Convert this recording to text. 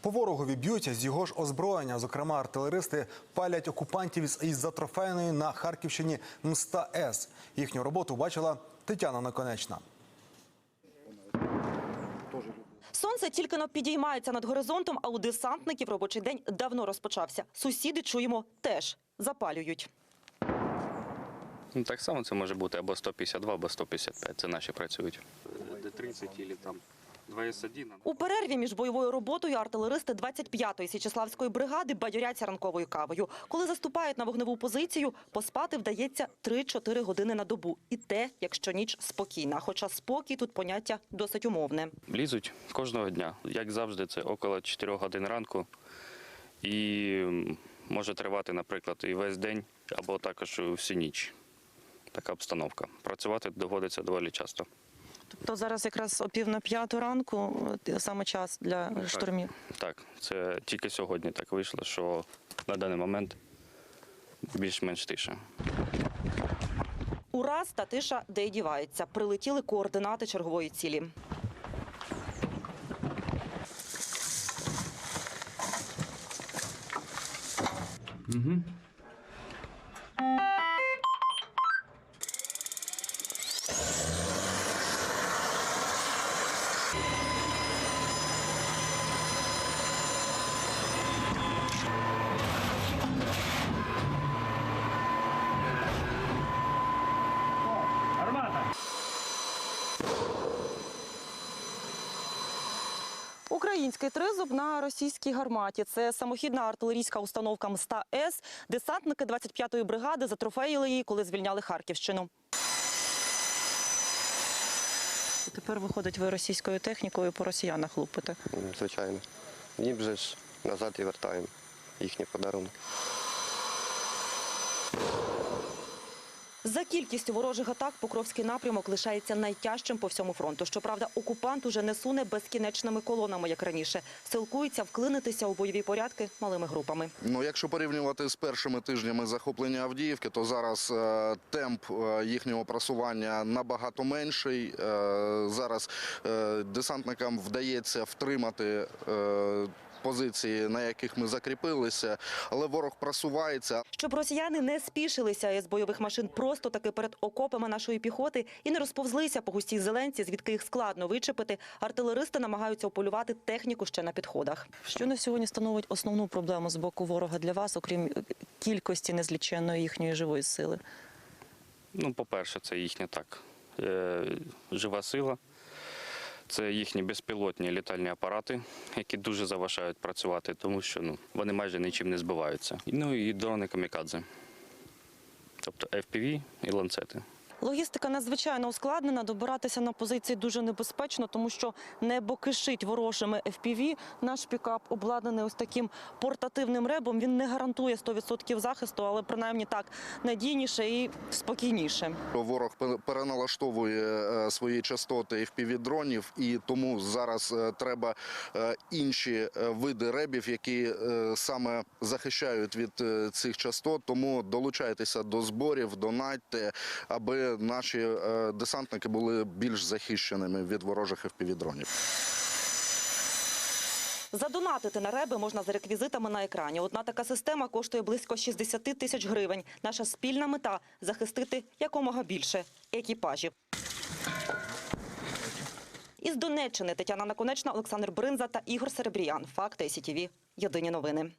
По ворогові б'ють з його ж озброєння. Зокрема, артилеристи палять окупантів із, затрофейної на Харківщині Мста С. Їхню роботу бачила Тетяна Наконечна. Сонце тільки но підіймається над горизонтом, а у десантників робочий день давно розпочався. Сусіди чуємо теж запалюють. Ну, так само це може бути або 152, або 155. Це наші працюють. Д-30 або там 2С1. У перерві між бойовою роботою артилеристи 25-ї Січеславської бригади бадьоряться ранковою кавою. Коли заступають на вогневу позицію, поспати вдається 3-4 години на добу. І те, якщо ніч спокійна. Хоча спокій тут поняття досить умовне. Лізуть кожного дня. Як завжди, це около 4 годин ранку. І може тривати, наприклад, і весь день, або також всю ніч. Така обстановка. Працювати доводиться доволі часто. Тобто зараз якраз о пів на п'яту ранку саме час для штурмів. Так, це тільки сьогодні так вийшло, що на даний момент більш-менш тише. Ураз та тиша де й дівається. Прилетіли координати чергової цілі. Український тризуб на російській гарматі. Це самохідна артилерійська установка МСТА С. Десантники 25-ї бригади затрофеїли її, коли звільняли Харківщину. Тепер виходить ви російською технікою по росіянах лупите. Звичайно. Їм же ж назад і вертаємо їхні подарунки. За кількістю ворожих атак Покровський напрямок лишається найтяжчим по всьому фронту. Щоправда, окупант уже не суне безкінечними колонами, як раніше. Силкується вклинитися у бойові порядки малими групами. Ну, якщо порівнювати з першими тижнями захоплення Авдіївки, то зараз е, темп е, їхнього просування набагато менший. Е, зараз е, десантникам вдається втримати. Е, Позиції, на яких ми закріпилися, але ворог просувається. Щоб росіяни не спішилися із бойових машин просто таки перед окопами нашої піхоти і не розповзлися по густій зеленці, звідки їх складно вичепити, артилеристи намагаються ополювати техніку ще на підходах. Що на сьогодні становить основну проблему з боку ворога для вас, окрім кількості незліченної їхньої живої сили? Ну, по-перше, це їхня так е, жива сила. Це їхні безпілотні літальні апарати, які дуже заважають працювати, тому що ну, вони майже нічим не збиваються. Ну і дрони камікадзе. Тобто FPV і ланцети. Логістика надзвичайно ускладнена. Добиратися на позиції дуже небезпечно, тому що небо кишить ворожими FPV. Наш пікап обладнаний ось таким портативним ребом. Він не гарантує 100% захисту, але принаймні так надійніше і спокійніше. Ворог пе- переналаштовує е, свої частоти FPV-дронів, і тому зараз е, треба е, інші види ребів, які саме захищають від цих частот. Тому долучайтеся до зборів, донатьте, аби наші е, десантники були більш захищеними від ворожих FPV-дронів. Задонатити на реби можна за реквізитами на екрані. Одна така система коштує близько 60 тисяч гривень. Наша спільна мета захистити якомога більше екіпажів. Із Донеччини Тетяна Наконечна, Олександр Бринза та Ігор Серебріян. Факти СІТІВІ. Єдині новини.